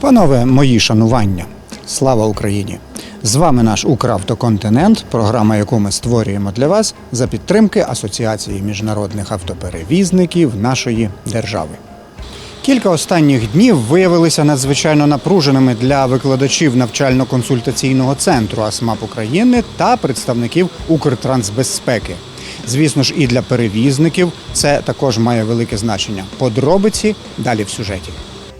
Панове, мої шанування. Слава Україні! З вами наш Укравтоконтинент, програма, яку ми створюємо для вас за підтримки Асоціації міжнародних автоперевізників нашої держави. Кілька останніх днів виявилися надзвичайно напруженими для викладачів навчально-консультаційного центру АСМАП України та представників Укртрансбезпеки. Звісно ж, і для перевізників це також має велике значення. Подробиці далі в сюжеті.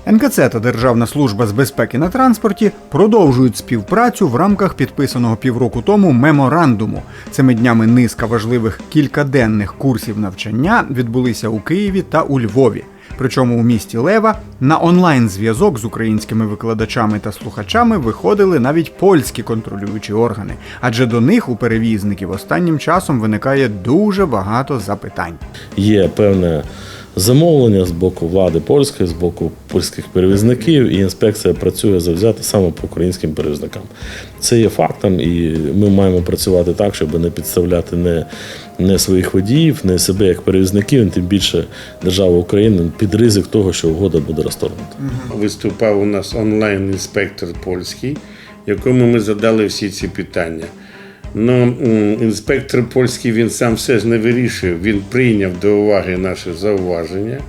НКЦ та Державна служба з безпеки на транспорті продовжують співпрацю в рамках підписаного півроку тому меморандуму. Цими днями низка важливих кількаденних курсів навчання відбулися у Києві та у Львові. Причому у місті Лева на онлайн-зв'язок з українськими викладачами та слухачами виходили навіть польські контролюючі органи, адже до них у перевізників останнім часом виникає дуже багато запитань. є певне замовлення з боку влади польської, з боку польських перевізників, і інспекція працює завзято саме по українським перевізникам. Це є фактом, і ми маємо працювати так, щоб не підставляти не, не своїх водіїв, не себе як перевізників, тим більше державу України під ризик того, що угода буде розторгнута. Виступав у нас онлайн-інспектор польський, якому ми задали всі ці питання. Ну, інспектор польський він сам все ж не вирішив. Він прийняв до уваги наше зауваження,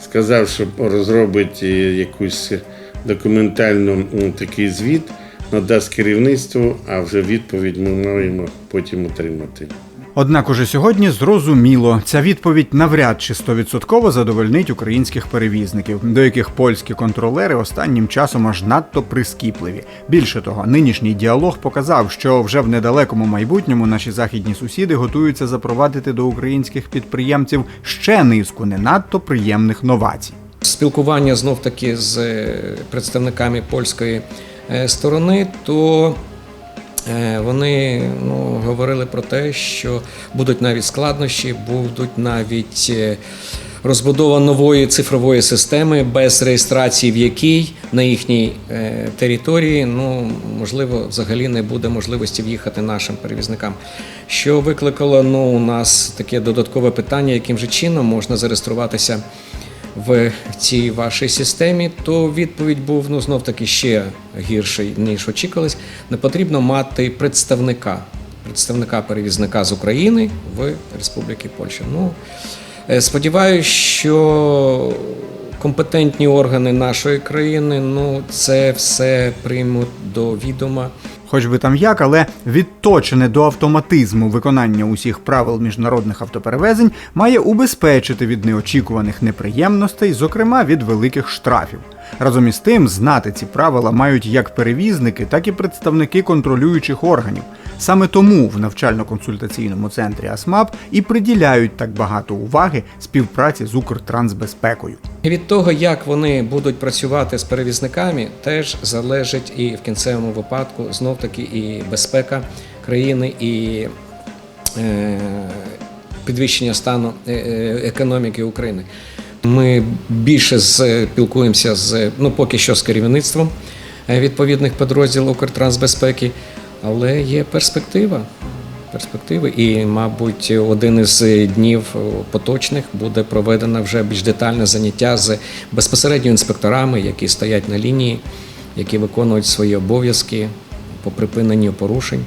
сказав, що розробить е, якусь документальну такий звіт, надасть керівництву, а вже відповідь ми маємо потім отримати. Однак уже сьогодні зрозуміло, ця відповідь навряд чи стовідсотково задовольнить українських перевізників, до яких польські контролери останнім часом аж надто прискіпливі. Більше того, нинішній діалог показав, що вже в недалекому майбутньому наші західні сусіди готуються запровадити до українських підприємців ще низку не надто приємних новацій. спілкування знов таки з е, представниками польської е, сторони, то вони ну, говорили про те, що будуть навіть складнощі, будуть навіть е, розбудова нової цифрової системи, без реєстрації, в якій на їхній е, території ну, можливо взагалі не буде можливості в'їхати нашим перевізникам. Що викликало ну, у нас таке додаткове питання, яким же чином можна зареєструватися в цій вашій системі, то відповідь був ну знов таки ще гірший ніж очікувалось. Не потрібно мати представника, представника перевізника з України в Республіки Польща. Ну е, сподіваюся, що компетентні органи нашої країни ну це все приймуть до відома. Хоч би там як, але відточене до автоматизму виконання усіх правил міжнародних автоперевезень має убезпечити від неочікуваних неприємностей, зокрема від великих штрафів. Разом із тим, знати ці правила мають як перевізники, так і представники контролюючих органів. Саме тому в навчально-консультаційному центрі АСМАП і приділяють так багато уваги співпраці з Укртрансбезпекою. Від того, як вони будуть працювати з перевізниками, теж залежить і в кінцевому випадку знов таки і безпека країни, і е, підвищення стану е, е, економіки України. Ми більше спілкуємося з ну поки що з керівництвом е, відповідних підрозділів Укртрансбезпеки, але є перспектива. Перспективи, і, мабуть, один із днів поточних буде проведено вже більш детальне заняття з безпосередньо інспекторами, які стоять на лінії, які виконують свої обов'язки по припиненню порушень.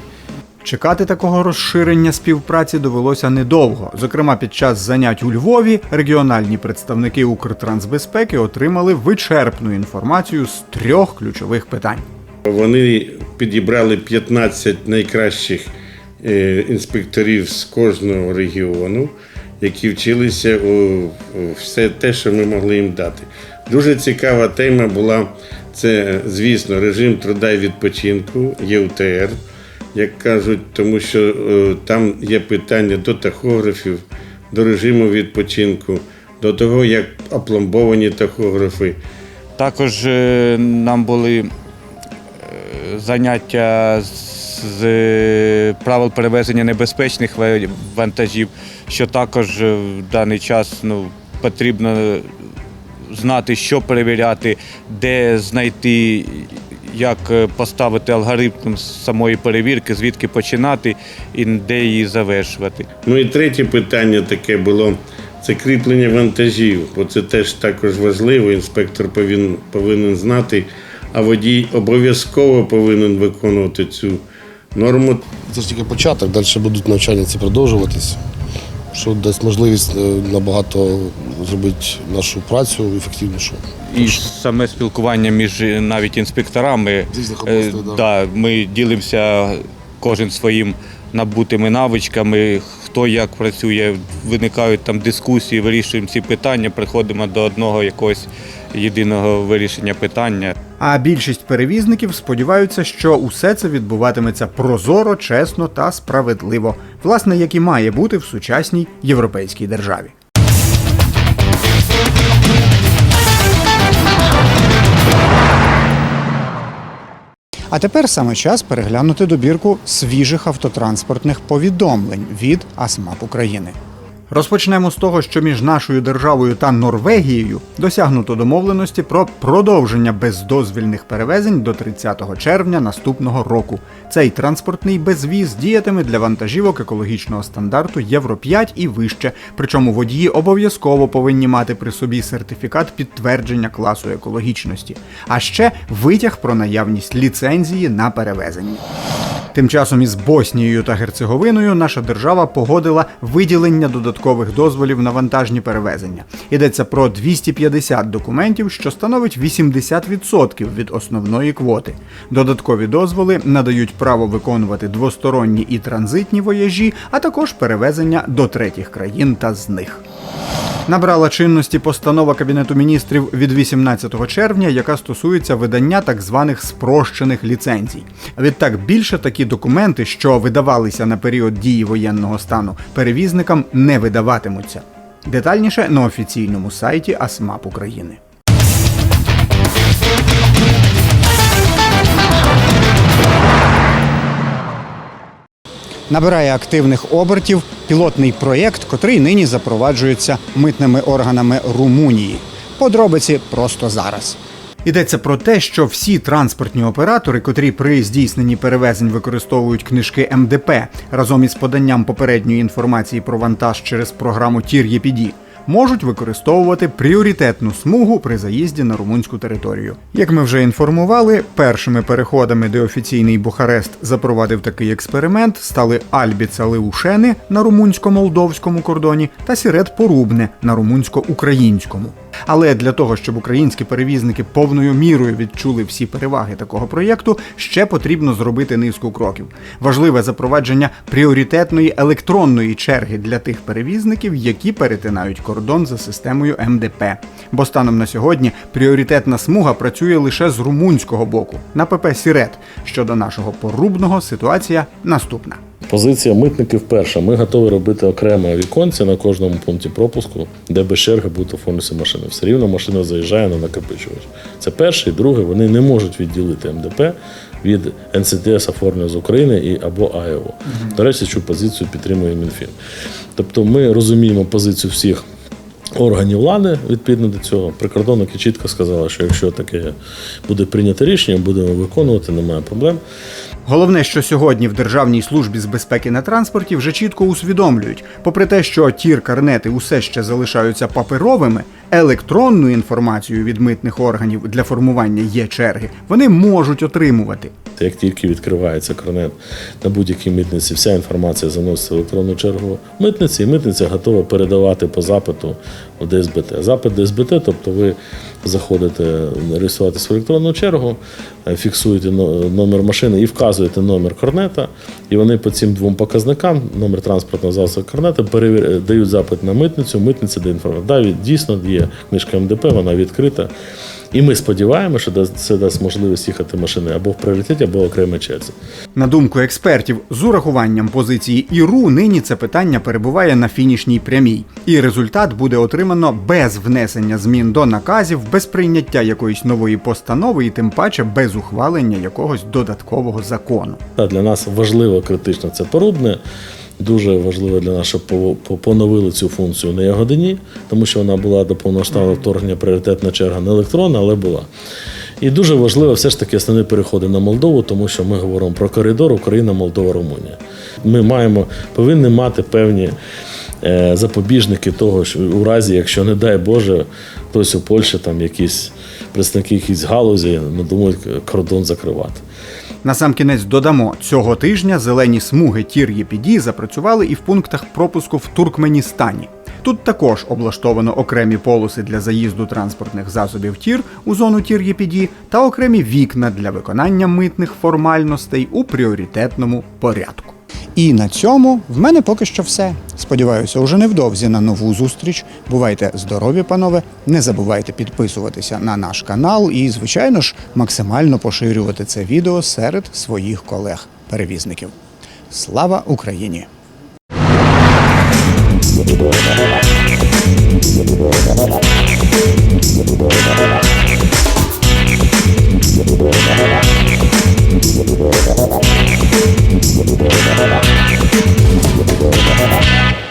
Чекати такого розширення співпраці довелося недовго. Зокрема, під час занять у Львові регіональні представники Укртрансбезпеки отримали вичерпну інформацію з трьох ключових питань. Вони підібрали 15 найкращих е, інспекторів з кожного регіону, які вчилися у все те, що ми могли їм дати. Дуже цікава тема була це, звісно, режим труда і відпочинку, ЄУТР, як кажуть, тому що е, там є питання до тахографів, до режиму відпочинку, до того, як опломбовані тахографи. Також е, нам були е, заняття з правил перевезення небезпечних вантажів, що також в даний час ну, потрібно знати, що перевіряти, де знайти, як е, поставити алгоритм самої перевірки, звідки починати і де її завершувати. Ну і третє питання таке було це кріплення вантажів, бо це теж також важливо. Інспектор повинен, повинен знати, а водій обов'язково повинен виконувати цю норму. Це ж тільки початок, далі будуть навчання ці продовжуватись, що дасть можливість е, набагато зробити нашу працю ефективнішу. І саме спілкування між е, навіть інспекторами. Е, да. да, ми ділимося кожен своїм набутими навичками, хто як працює, виникають там дискусії, вирішуємо ці питання, приходимо до одного якогось єдиного вирішення питання. А більшість перевізників сподіваються, що усе це відбуватиметься прозоро, чесно та справедливо, власне, як і має бути в сучасній європейській державі. А тепер саме час переглянути добірку свіжих автотранспортних повідомлень від АСМАП України. Розпочнемо з того, що між нашою державою та Норвегією досягнуто домовленості про продовження бездозвільних перевезень до 30 червня наступного року. Цей транспортний безвіз діятиме для вантажівок екологічного стандарту Євро 5 і вище. Причому водії обов'язково повинні мати при собі сертифікат підтвердження класу екологічності, а ще витяг про наявність ліцензії на перевезення. Тим часом із Боснією та Герцеговиною наша держава погодила виділення додаткових дозволів на вантажні перевезення. Йдеться про 250 документів, що становить 80% від основної квоти. Додаткові дозволи надають право виконувати двосторонні і транзитні вояжі, а також перевезення до третіх країн та з них. Набрала чинності постанова Кабінету міністрів від 18 червня, яка стосується видання так званих спрощених ліцензій. Відтак більше такі документи, що видавалися на період дії воєнного стану, перевізникам не видаватимуться. Детальніше на офіційному сайті АСМАП України. Набирає активних обертів пілотний проєкт, котрий нині запроваджується митними органами Румунії. Подробиці просто зараз. Йдеться про те, що всі транспортні оператори, котрі при здійсненні перевезень використовують книжки МДП разом із поданням попередньої інформації про вантаж через програму TIR-EPD, можуть використовувати пріоритетну смугу при заїзді на румунську територію. Як ми вже інформували, першими переходами, де офіційний Бухарест запровадив такий експеримент, стали Альбіца Леушени на румунсько-молдовському кордоні та Сірет Порубне на румунсько-українському. Але для того, щоб українські перевізники повною мірою відчули всі переваги такого проєкту, ще потрібно зробити низку кроків. Важливе запровадження пріоритетної електронної черги для тих перевізників, які перетинають кордон за системою МДП. Бо станом на сьогодні пріоритетна смуга працює лише з румунського боку на ПП Сірет. Щодо нашого порубного ситуація наступна. Позиція митників перша. Ми готові робити окреме віконце на кожному пункті пропуску, де без черги будуть оформлюватися машини. Все рівно машина заїжджає на накопичувач. Це перше. І друге, вони не можуть відділити МДП від НЦТС оформлення з України і або АЕО. До речі, цю позицію підтримує Мінфін. Тобто ми розуміємо позицію всіх. Органів влади відповідно до цього прикордонники чітко сказали, що якщо таке буде прийнято рішення, будемо виконувати, немає проблем. Головне, що сьогодні в Державній службі з безпеки на транспорті вже чітко усвідомлюють, попри те, що тір карнети усе ще залишаються паперовими, електронну інформацію від митних органів для формування є черги вони можуть отримувати. Як тільки відкривається корнет на будь-якій митниці, вся інформація заноситься в електронну чергу. Митниці, і митниця готова передавати по запиту ДСБТ. Запит ДСБТ, тобто ви заходите реєструватися в електронну чергу, е, фіксуєте номер машини і вказуєте номер корнета, і вони по цим двом показникам, номер транспортного засобу корнета, перевір... дають запит на митницю, митниця дає інформацію. Да, дійсно є книжка МДП, вона відкрита. І ми сподіваємося, що це дасть можливість їхати машини або в пріоритеті, або в окремій черзі. На думку експертів, з урахуванням позиції ІРУ нині це питання перебуває на фінішній прямій, і результат буде отримано без внесення змін до наказів, без прийняття якоїсь нової постанови і тим паче без ухвалення якогось додаткового закону. Для нас важливо критично це порубне. Дуже важливо для нас, щоб по- по- поновили цю функцію на Ягодині, тому що вона була до повноштабного вторгнення пріоритетна черга не електронна, але була. І дуже важливо все ж таки основні переходи на Молдову, тому що ми говоримо про коридор Україна, Молдова, Румунія. Ми маємо, повинні мати певні запобіжники того, що у разі, якщо, не дай Боже, хтось у Польщі там якісь представники якісь галузі надумають кордон закривати. Насамкінець додамо, цього тижня зелені смуги тір ЄПІДі запрацювали і в пунктах пропуску в Туркменістані. Тут також облаштовано окремі полоси для заїзду транспортних засобів тір у зону тір ЄПІДі та окремі вікна для виконання митних формальностей у пріоритетному порядку. І на цьому в мене поки що все. Сподіваюся, уже невдовзі на нову зустріч. Бувайте здорові, панове. Не забувайте підписуватися на наш канал і, звичайно ж, максимально поширювати це відео серед своїх колег-перевізників. Слава Україні! Thank you. Thank you.